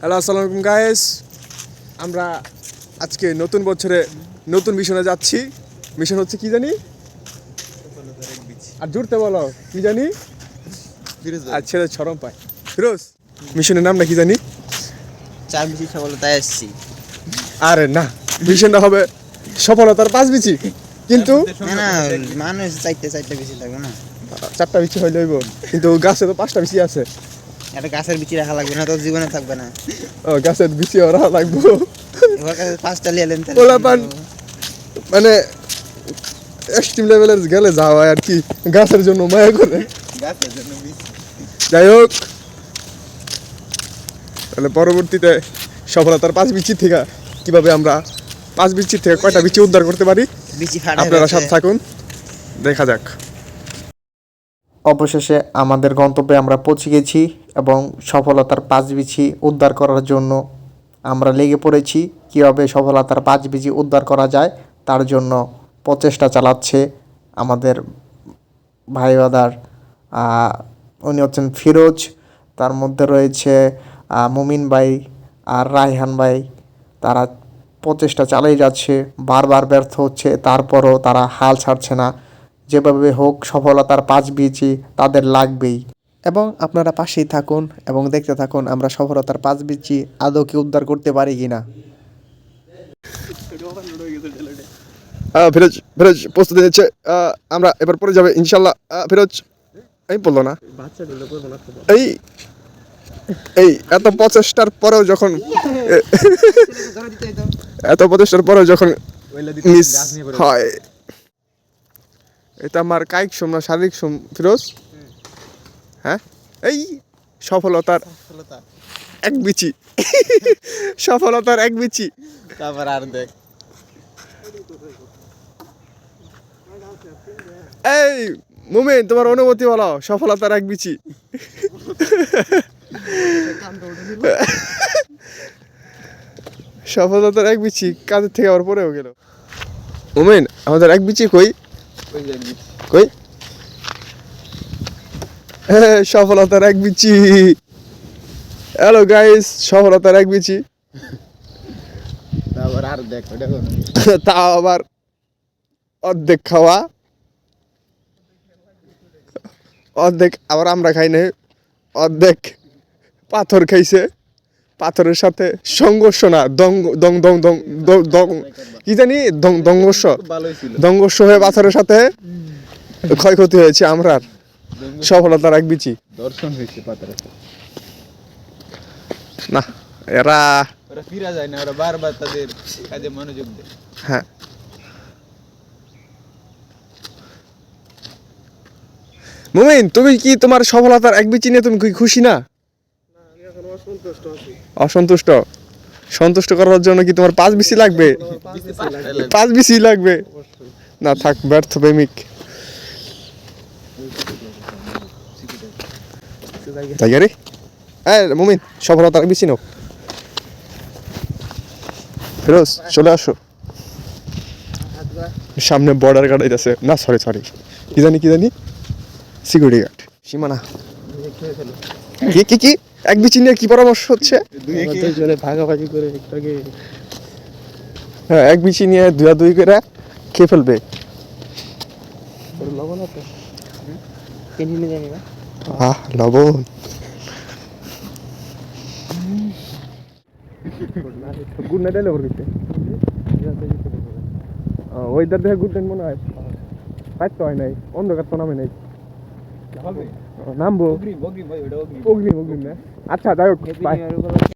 Hello আসসালামু আলাইকুম guys আমরা আজকে নতুন বছরে নতুন মিশনে যাচ্ছি। মিশন হচ্ছে কি জানি? আর জুড়তে বলো কি জানি? আর ছেলে ছরম পায়। ফিরোজ মিশনের নামটা কি জানি? চার বেশি সফলতায় এসেছি। আরে না মিশনটা হবে সফলতার পাঁচ বিচি কিন্তু মানুষ চারটে চারটে বেশি থাকবে না। চারটা বিচি হইলে হইব। কিন্তু গাছে তো পাঁচটা বিচি আছে। একটা গাছের বিচি রাখা লাগবে না তো জীবনে থাকবে না। ও গাছের বিচি লাগবো। এবার কাছে পাঁচটা লিয়ে এলেন পোলাপান মানে এক্সট্রিম লেভেলের গেলে যাওয়া আর কি গাছের জন্য মায়া করে। গাছের জন্য যাই হোক তাহলে পরবর্তীতে সফলতার পাঁচ বিচি থেকে কীভাবে আমরা পাঁচ বিচি থেকে কয়টা বিচি উদ্ধার করতে পারি? আপনারা সাথে থাকুন দেখা যাক। অবশেষে আমাদের গন্তব্যে আমরা পৌঁছে গেছি এবং সফলতার পাঁচ বিছি উদ্ধার করার জন্য আমরা লেগে পড়েছি। কীভাবে সফলতার পাঁচ বিচি উদ্ধার করা যায় তার জন্য প্রচেষ্টা চালাচ্ছে আমাদের ভাই বাদার উনি হচ্ছেন ফিরোজ, তার মধ্যে রয়েছে মুমিন ভাই আর রায়হান ভাই। তারা প্রচেষ্টা চালিয়ে যাচ্ছে, বারবার ব্যর্থ হচ্ছে, তারপরও তারা হাল ছাড়ছে না। যেভাবে হোক সফলতার পাঁচ বিচি তাদের লাগবেই। এবং আপনারা পাশেই থাকুন এবং দেখতে থাকুন আমরা সফলতার পাঁচ বিচি আদৌ কি উদ্ধার করতে পারি কিনা। আহ, ফিরোজ ফিরোজ প্রস্তুতি নিচ্ছে। আমরা এবার পরে যাবে ইনশাল্লাহ ফিরোজ এই বলল না। এই এই এত প্রচেষ্টার পরেও যখন এত প্রচেষ্টার পরেও যখন মিস হয় এটা আমার কায়িক শ্রম না শারীরিক শ্রম ফিরোজ। হ্যাঁ? এই সফলতার সফলতা। এক বিচি। সফলতার এক বিচি। তারপর আর দেখ। এই মুমিন তোমার অনুমতি বলো সফলতার এক বিচি। সফলতার এক বিচি কাজের থেকে আবার পরেও গেল? মুমিন আমাদের এক বিচি কই? কই সফলতার এক বিচি। হ্যালো গাইস সফলতার এক বিচি। তাও আবার অর্ধেক খাওয়া। অর্ধেক আবার আমরা খাই নাই। অর্ধেক পাথর খাইছে। পাথরের সাথে সংঘর্ষ না দং দং দং দং কি জানি? দং দংঘর্ষ। দংঘর্ষ হয়ে পাথরের সাথে ক্ষয়ক্ষতি হয়েছে আমরার। সফলতার এক বিচি। দর্শন হয়েছে পাতারে না এরা ওরা ফিরা যায় না ওরা বারবার তাদের কাজে মনোযোগ দেয়। হ্যাঁ। মুমিন তুমি কি তোমার সফলতার এক বিচি নিয়ে তুমি কি খুশি না? অসন্তুষ্ট সন্তুষ্ট করার জন্য কি তোমার পাঁচ বিসি লাগবে? পাঁচ বিসি লাগবে? না, থাক, ব্যর্থ প্রেমিক। তাই রে হ্যাঁ মুমিন সফলতার বিসি নাও। ফিরোজ, চলে আসো। সামনে বর্ডার গার্ড আছে না সরি সরি কি জানি কি জানি? সিকিউরিটি গার্ড সীমানা। কি কি কি? এক বিচি নিয়ে কি পরামর্শ হচ্ছে? ভাগাভাগি করে একটাকে হ্যাঁ এক বিচি নিয়ে দুয়া দুই করে খেয়ে ফেলবে। লবণ আছে? আহ লবণ। গুড নাইট এলে ওর দিতে ওয়েদার দেখে গুড নাইট মনে হয়। হয় নাই অন্ধকার তো নামে নাই। নামবো অগ্রিম অগ্রিম না আচ্ছা যাই হোক বাই